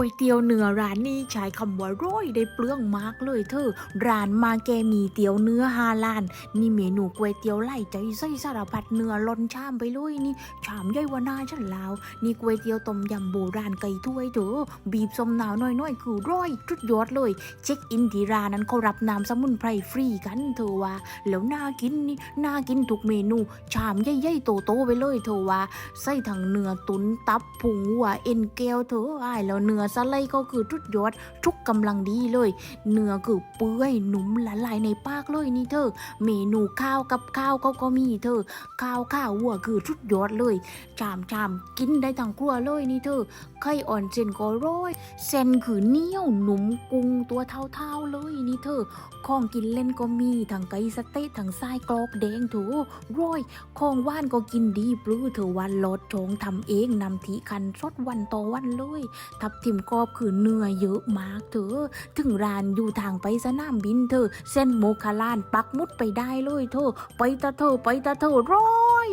ก๋วยเตี๋ยวเนื้อร้านนี้ใช้คำว่าร้อยได้เปลืองมากเลยเธอ ร้านมาแกมีเตี๋ยวเนื้อฮาลานนี่เมนูก๋วยเตี๋ยวไล่ใจไส้สารพัดเนื้อล้นชามไปเลยนี่ชามใหญ่ว่านาฉันล้วนี่ก๋วยเตี๋ยวต้มยำโบราณไก่ถ้วยเถอบีบสมหนาวน้อยๆคือร้อยจุดยอดเลย เช็คอินที่ร้านนั้นเขารับน้ำสมุนไพรฟรีกันเธอว่า แล้วน่ากินนี่น่ากินทุกเมนูชามใหญ่ๆโตๆไปเลยเธอว่าใส่ทั้งเนื้อตุนตับผงวัวเอ็นแก้วเธออ้ายแล้วเนื้อสไลด์ก็คือทุดยอดทุกกำลังดีเลย เนื้อคือเปื่อยหนุ่มละลายในปากเลยนี่เธอ เมนูข้าวกับข้าวเขาก็มีเธอ ข้าวข้าววัวคือทุดยอดเลยชามชามกินได้ทั้งครัวเลยนี่เธอ ไข่อ่อนเส้นก็ร้อยเส้นคือเหนียวหนุ่มกุ้งตัวเท่าๆเลยนี่เธอ ของกินเล่นก็มีทั้งไก่สเต๊ะทั้งไส้กรอกแดงถูร้อยของว่านก็กินดีปลื้อเธอวันลดชงทำเองนำทีคันสดวันต่อวันเลย ทับทิมกอบคือเหนื่อยเยอะมากเธอ ถึงร้านอยู่ทางไปสนามบินเธอ เส้นโมคาลานปักมุดไปได้เลยเธอ ไปตะเธอไปตะเธอร้อย